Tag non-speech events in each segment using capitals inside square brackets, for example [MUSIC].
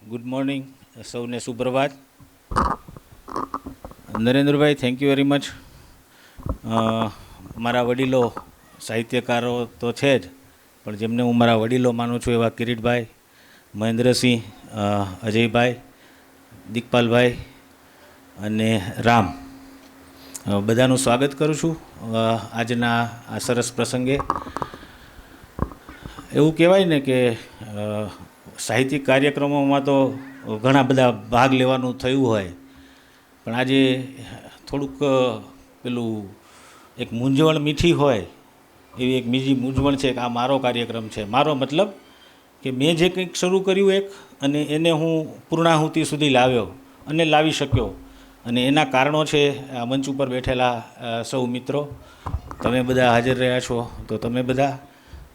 Good morning સૌને સુપ્રભાત. Narendrabhai thank you very much મારા વડીલો સાહિત્યકારો તો છે જ, પણ જેમને હું મારા વડીલો માનું છું એવા કિરીટભાઈ, મહેન્દ્રસિંહ અજયભાઈ દિકપાલભાઈ અને રામ. બધાનું સ્વાગત કરું છું આજના આ સરસ પ્રસંગે. એવું કહેવાય ને કે સાહિત્યિક કાર્યક્રમોમાં તો ઘણા બધા ભાગ લેવાનું થયું હોય. પણ આજે થોડુંક પેલું એક મૂંઝવણ મીઠી હોય, એવી એક બીજી મૂંઝવણ છે કે આ મારો કાર્યક્રમ છે. મારો મતલબ કે મેં જે કંઈક શરૂ કર્યું એક, અને એને હું પૂર્ણાહુતિ સુધી લાવ્યો અને લાવી શક્યો. અને એના કારણો છે, આ મંચ ઉપર બેઠેલા સૌ મિત્રો. તમે બધા હાજર રહ્યા છો, તો તમે બધા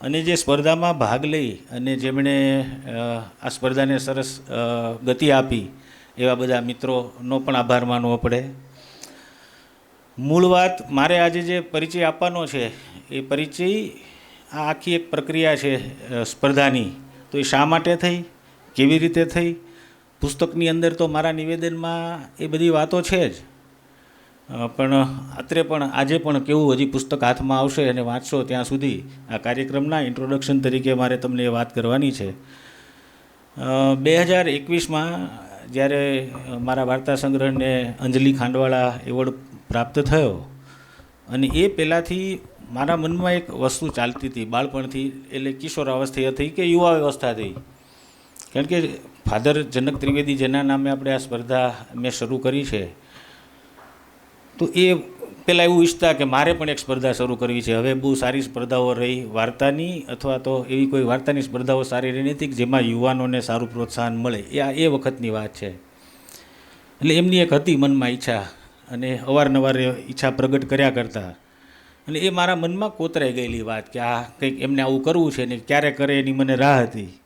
અને જે સ્પર્ધામાં ભાગ લઈ અને જેમણે આ સ્પર્ધાને સરસ ગતિ આપી, એવા બધા મિત્રોનો પણ આભાર માનવો પડે. મૂળ વાત મારે આજે જે પરિચય આપવાનો છે, એ પરિચય આ આખી એક પ્રક્રિયા છે સ્પર્ધાની. તો એ શા માટે થઈ? કેવી રીતે થઈ? પુસ્તકની અંદર તો મારા નિવેદનમાં એ બધી વાતો છે જ. પણ અત્રે પણ આજે પણ કેવું હજી પુસ્તક હાથમાં આવશે અને વાંચશો ત્યાં સુધી આ કાર્યક્રમના ઇન્ટ્રોડક્શન તરીકે મારે તમને એ વાત કરવાની છે. બે હજાર એકવીસમાં જ્યારે મારા વાર્તા સંગ્રહને અંજલિ ખાંડવાળા એવોર્ડ પ્રાપ્ત થયો અને એ પહેલાંથી મારા મનમાં એક વસ્તુ ચાલતી હતી બાળપણથી, એટલે કિશોરાવસ્થા થઈ કે યુવા અવસ્થા થઈ કારણ કે ફાધર જનક ત્રિવેદી જેના નામે આપણે આ સ્પર્ધા મેં શરૂ કરી છે. તો એ પહેલાં એવું ઈચ્છતા કે મારે પણ એક સ્પર્ધા શરૂ કરવી છે. હવે બહુ સારી સ્પર્ધાઓ રહી વાર્તાની અથવા તો એવી કોઈ વાર્તાની સ્પર્ધાઓ સારી રહી નથી કે જેમાં યુવાનોને સારું પ્રોત્સાહન મળે. એ આ એ વખતની વાત છે. એટલે એમની એક હતી મનમાં ઈચ્છા અને અવારનવાર ઈચ્છા પ્રગટ કર્યા કરતા. અને એ મારા મનમાં કોતરાઈ ગયેલી વાત કે આ કંઈક એમને આવું કરવું છે ને ક્યારે કરે એની મને રાહ હતી.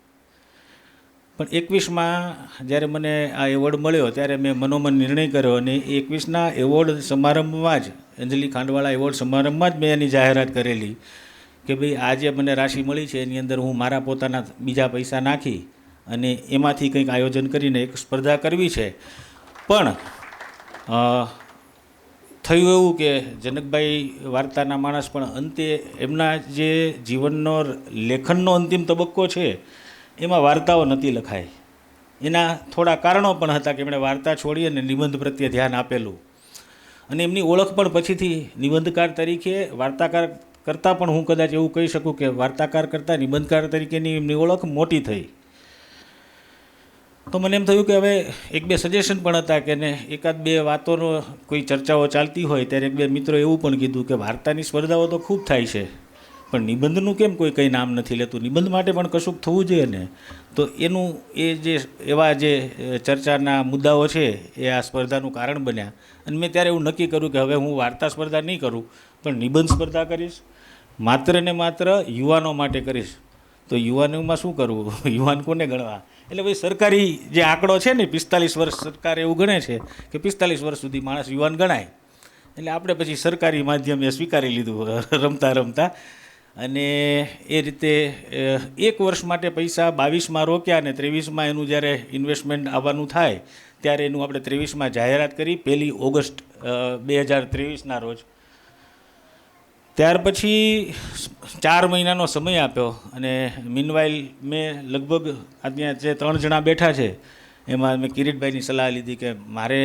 પણ એકવીસમાં જ્યારે મને આ એવોર્ડ મળ્યો ત્યારે મેં મનોમન નિર્ણય કર્યો અને એકવીસના એવોર્ડ સમારંભમાં જ, અંજલિ ખાંડવાળા એવોર્ડ સમારંભમાં જ મેં એની જાહેરાત કરેલી કે ભાઈ આજે મને રાશિ મળી છે, એની અંદર હું મારા પોતાના બીજા પૈસા નાખી અને એમાંથી કંઈક આયોજન કરીને એક સ્પર્ધા કરવી છે. પણ થયું એવું કે જનકભાઈ વાર્તાના માણસ પણ અંતે એમના જે જીવનનો લેખનનો અંતિમ તબક્કો છે એમાં વાર્તાઓ નહોતી લખાય એના થોડા કારણો પણ હતા કે એમણે વાર્તા છોડી અને નિબંધ પ્રત્યે ધ્યાન આપેલું. અને એમની ઓળખ પણ પછીથી નિબંધકાર તરીકે વાર્તાકાર કરતાં પણ હું કદાચ એવું કહી શકું કે વાર્તાકાર કરતાં નિબંધકાર તરીકેની એમની ઓળખ મોટી થઈ. તો મને એમ થયું કે હવે એક બે સજેશન પણ હતા કે ને એકાદ બે વાતોનો કોઈ ચર્ચાઓ ચાલતી હોય ત્યારે એક બે મિત્રો એવું પણ કીધું કે વાર્તાની સ્પર્ધાઓ તો ખૂબ થાય છે. પણ નિબંધનું કેમ કોઈ કંઈ નામ નથી લેતું? નિબંધ માટે પણ કશુંક થવું જોઈએ ને? તો એનું એ જે, એવા જે ચર્ચાના મુદ્દાઓ છે, એ આ સ્પર્ધાનું કારણ બન્યા. અને મેં ત્યારે એવું નક્કી કર્યું કે હવે હું વાર્તા સ્પર્ધા નહીં કરું, પણ નિબંધ સ્પર્ધા કરીશ. માત્ર ને માત્ર યુવાનો માટે કરીશ. તો યુવાનોમાં શું કરવું? [LAUGHS] યુવાન કોને ગણવા? એટલે ભાઈ સરકારી જે આંકડો છે ને, પિસ્તાલીસ વર્ષ સરકાર એવું ગણે છે કે પિસ્તાલીસ વર્ષ સુધી માણસ યુવાન ગણાય. એટલે આપણે પછી સરકારી માધ્યમે સ્વીકારી લીધું રમતા રમતા. અને એ રીતે એક વર્ષ માટે પૈસા બાવીસમાં રોક્યા અને ત્રેવીસમાં એનું જ્યારે ઇન્વેસ્ટમેન્ટ આવવાનું થાય, ત્યારે એનું આપણે ત્રેવીસમાં જાહેરાત કરી, પહેલી ઓગસ્ટ બે હજાર ત્રેવીસના રોજ. ત્યાર પછી ચાર મહિનાનો સમય આપ્યો અને મીનવાઇલ મેં લગભગ આ જે ત્રણ જણા બેઠા છે, એમાં મેં કિરીટભાઈની સલાહ લીધી કે મારે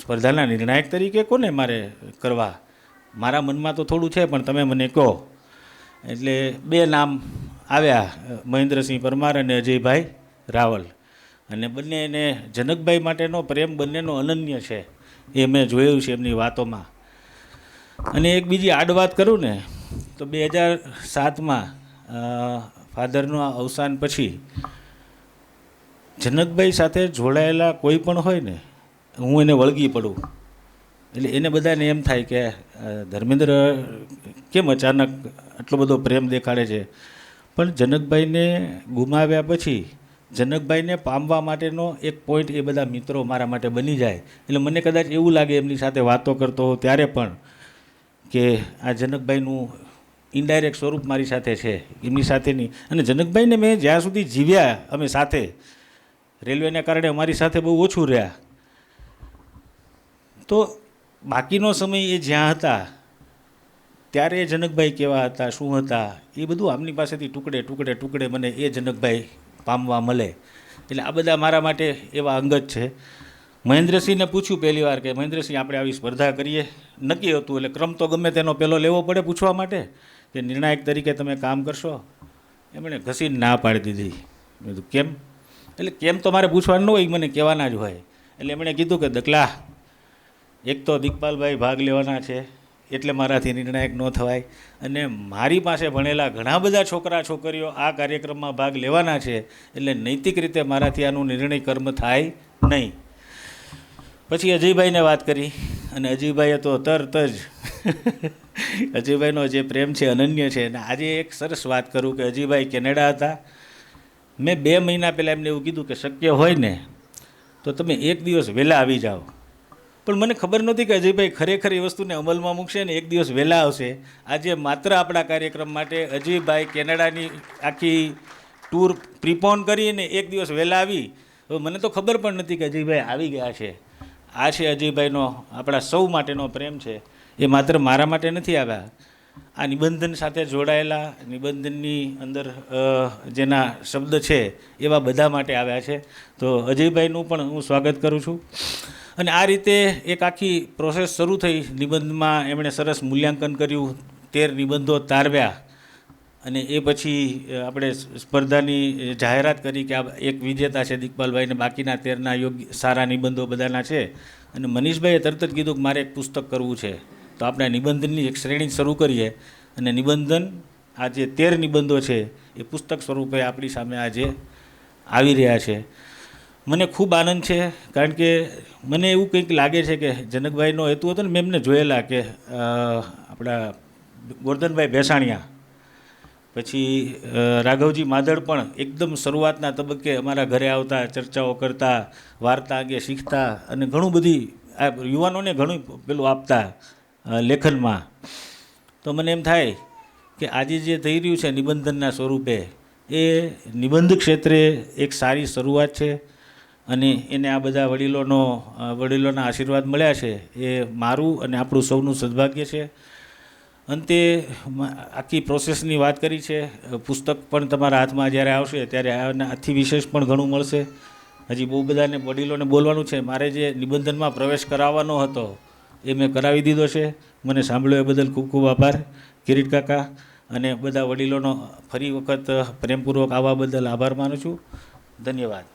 સ્પર્ધાના નિર્ણાયક તરીકે કોને મારે કરવા? મારા મનમાં તો થોડું છે, પણ તમે મને કહો. એટલે બે નામ આવ્યા, મહેન્દ્રસિંહ પરમાર અને અજયભાઈ રાવલ. અને બંનેને જનકભાઈ માટેનો પ્રેમ બંનેનો અનન્ય છે, એ મેં જોયું છે એમની વાતોમાં. અને એક બીજી આડ વાત કરું ને, તો બે હજાર સાતમાં ફાધરનું અવસાન પછી જનકભાઈ સાથે જોડાયેલા કોઈ પણ હોય ને, હું એને વળગી પડું. એટલે એને બધાને એમ થાય કે ધર્મેન્દ્ર કેમ અચાનક આટલો બધો પ્રેમ દેખાડે છે? પણ જનકભાઈને ગુમાવ્યા પછી જનકભાઈને પામવા માટેનો એક પોઈન્ટ એ બધા મિત્રો મારા માટે બની જાય. એટલે મને કદાચ એવું લાગે એમની સાથે વાતો કરતો હોઉં ત્યારે પણ કે આ જનકભાઈનું ઇનડાયરેક્ટ સ્વરૂપ મારી સાથે છે, એમની સાથેની. અને જનકભાઈને મેં જ્યાં સુધી જીવ્યા અમે સાથે, રેલવેને કારણે અમારી સાથે બહુ ઓછું રહ્યા. તો બાકીનો સમય એ જ્યાં હતા, ત્યારે જનકભાઈ કેવા હતા, શું હતા, એ બધું આમની પાસેથી ટુકડે ટુકડે ટુકડે મને એ જનકભાઈ પામવા મળે. એટલે આ બધા મારા માટે એવા અંગત છે. મહેન્દ્રસિંહને પૂછ્યું પહેલી વાર કે, મહેન્દ્રસિંહ, આપણે આવી સ્પર્ધા કરીએ. નક્કી હતું, એટલે ક્રમ તો ગમે તેનો પહેલો લેવો પડે પૂછવા માટે, કે નિર્ણાયક તરીકે તમે કામ કરશો? એમણે ઘસીને ના પાડી દીધી. મેં કેમ? એટલે કેમ તો મારે પૂછવાનું હોય, મને કહેવાના જ હોય. એટલે એમણે કીધું કે દકલા એક તો દીકપાલભાઈ ભાગ લેવાના છે, એટલે મારાથી નિર્ણાયક ન થવાય. અને મારી પાસે ભણેલા ઘણા બધા છોકરા છોકરીઓ આ કાર્યક્રમમાં ભાગ લેવાના છે, એટલે નૈતિક રીતે મારાથી આનું નિર્ણય કર્મ થાય નહીં. પછી અજયભાઈને વાત કરી, અને અજયભાઈએ તો તરત જ [LAUGHS] અજયભાઈનો જે પ્રેમ છે, અનન્ય છે, અને આજે એક સરસ વાત કરું કે અજયભાઈ કેનેડા હતા. મેં બે મહિના પહેલાં એમને એવું કીધું કે શક્ય હોય ને, તો તમે એક દિવસ વહેલા આવી જાઓ. પણ મને ખબર નહોતી કે અજયભાઈ ખરેખર એ વસ્તુને અમલમાં મૂકશે ને એક દિવસ વહેલા આવશે. આજે માત્ર આપણા કાર્યક્રમ માટે અજયભાઈ કેનેડાની આખી ટૂર પ્રિપોન કરીને એક દિવસ વહેલા આવી. તો મને તો ખબર પણ નથી કે અજયભાઈ આવી ગયા છે. આ છે અજયભાઈનો, આપણા સૌ માટેનો પ્રેમ છે. એ માત્ર મારા માટે નથી આવ્યા. આ નિબંધન સાથે જોડાયેલા, નિબંધનની અંદર જેના શબ્દ છે એવા બધા માટે આવ્યા છે. તો અજયભાઈનું પણ હું સ્વાગત કરું છું. અને આ રીતે એક આખી પ્રોસેસ શરૂ થઈ. નિબંધમાં એમણે સરસ મૂલ્યાંકન કર્યું, તેર નિબંધો તારવ્યા અને એ પછી આપણે સ્પર્ધાની જાહેરાત કરી કે આ એક વિજેતા છે દીકપાલભાઈને બાકીના તેરના યોગ્ય, સારા નિબંધો બધાના છે. અને મનીષભાઈએ તરત જ કીધું કે મારે એક પુસ્તક કરવું છે. તો આપણે નિબંધનની એક શ્રેણી શરૂ કરીએ. અને નિબંધન, આ જે તેર નિબંધો છે, એ પુસ્તક સ્વરૂપે આપણી સામે આજે આવી રહ્યા છે. મને ખૂબ આનંદ છે, કારણ કે મને એવું કંઈક લાગે છે કે જનકભાઈનો હેતુ હતો ને, મેં એમને જોયેલા કે આપણા ગોરધનભાઈ ભેસાણિયા, પછી રાઘવજી માધડ પણ એકદમ શરૂઆતના તબક્કે અમારા ઘરે આવતા, ચર્ચાઓ કરતા, વાર્તા અંગે શીખતા અને ઘણું બધી, આ યુવાનોને ઘણું પેલું આપતા લેખનમાં. તો મને એમ થાય કે આજે જે થઈ રહ્યું છે નિબંધનના સ્વરૂપે, એ નિબંધ ક્ષેત્રે એક સારી શરૂઆત છે. અને એને આ બધા વડીલોનો વડીલોના આશીર્વાદ મળ્યા છે, એ મારું અને આપણું સૌનું સદભાગ્ય છે. અંતે આખી પ્રોસેસની વાત કરી છે. પુસ્તક પણ તમારા હાથમાં જ્યારે આવશે ત્યારે આથી વિશેષ પણ ઘણું મળશે. હજી બહુ બધાને વડીલોને બોલવાનું છે. મારે જે નિબંધનમાં પ્રવેશ કરાવવાનો હતો, એ મેં કરાવી દીધો છે. મને સાંભળ્યો એ બદલ ખૂબ ખૂબ આભાર, કિરીટ કાકા. અને બધા વડીલોનો ફરી વખત પ્રેમપૂર્વક આવવા બદલ આભાર માનું છું. ધન્યવાદ.